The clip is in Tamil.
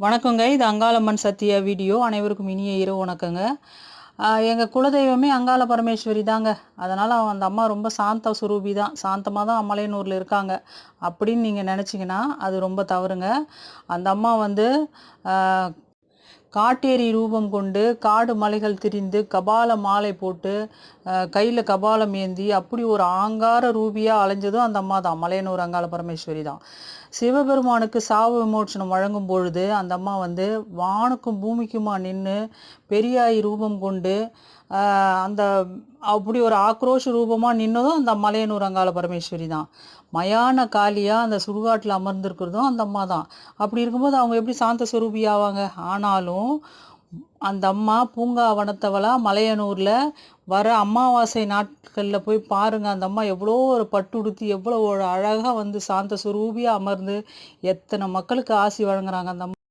வணக்கங்க. இது அங்காளம்மன் சத்யா வீடியோ. அனைவருக்கும் இனிய இரவு வணக்கங்க. எங்கள் குலதெய்வமே அங்காள பரமேஸ்வரி தாங்க. அதனால் அந்த அம்மா ரொம்ப சாந்த சுரூபி தான். சாந்தமாக தான் அமலையனூரில் இருக்காங்க. அப்படின்னு நீங்கள் நினச்சிங்கன்னா அது ரொம்ப தவறுங்க. அந்த அம்மா வந்து காட்டேரி ரூபம் கொண்டு காடு மலைகள் திரிந்து கபால மாலை போட்டு கையில் கபாலம் ஏந்தி அப்படி ஒரு ஆங்கார ரூபியாக அலைஞ்சதும் அந்த அம்மா தான். மலையனூர் அங்காள பரமேஸ்வரி தான். சிவபெருமானுக்கு சாவு விமோச்சனம் வழங்கும் பொழுது அந்த அம்மா வந்து வானுக்கும் பூமிக்குமா நின்று பெரியாய் ரூபம் கொண்டு அந்த அப்படி ஒரு ஆக்ரோஷ ரூபமாக நின்னதும் அந்த மலையனூர் அங்காள பரமேஸ்வரி தான். மயான காளியாக அந்த சுடுகாட்டில் அமர்ந்திருக்கிறதும் அந்த அம்மா தான். அப்படி இருக்கும்போது அவங்க எப்படி சாந்த சுரூபி ஆவாங்க? ஆனாலும் அந்த அம்மா பூங்காவனத்தவளா மலையனூரில் வர அமாவாசை நாட்களில் போய் பாருங்கள் அந்த அம்மா எவ்வளோ ஒரு பட்டுடுத்தி எவ்வளோ ஒரு அழகாக வந்து சாந்த சுரூபியாக அமர்ந்து எத்தனை மக்களுக்கு ஆசி வழங்குறாங்க அந்த அம்மா.